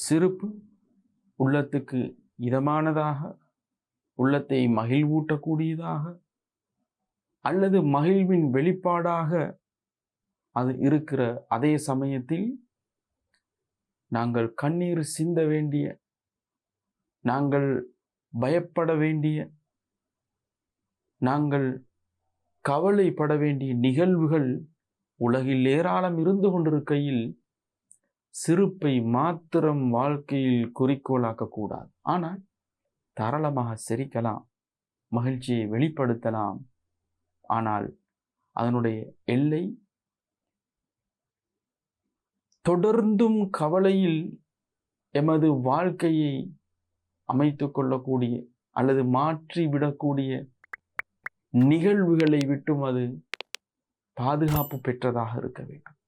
சிரிப்பு உள்ளத்துக்கு இதமானதாக உள்ளத்தை மகிழ்வூட்டக்கூடியதாக அல்லது மகிழ்வின் வெளிப்பாடாக அது இருக்கிற அதே சமயத்தில் நாங்கள் கண்ணீர் சிந்த வேண்டிய நாங்கள் பயப்பட வேண்டிய நாங்கள் கவலைப்பட வேண்டிய நிகழ்வுகள் உலகில் ஏராளம் இருந்து கொண்டிருக்கையில் சிறுப்பை மாத்திரம் வாழ்க்கையில் குறிக்கோளாக்க கூடாது. ஆனால் தாராளமாக சிரிக்கலாம் மகிழ்ச்சியை வெளிப்படுத்தலாம். ஆனால் அதனுடைய எல்லை தொடர்ந்தும் கவலையில் எமது வாழ்க்கையை அமைத்து கொள்ளக்கூடிய அல்லது மாற்றி விடக்கூடிய நிகழ்வுகளை விட்டும் அது பாதுகாப்பு பெற்றதாக இருக்க வேண்டும்.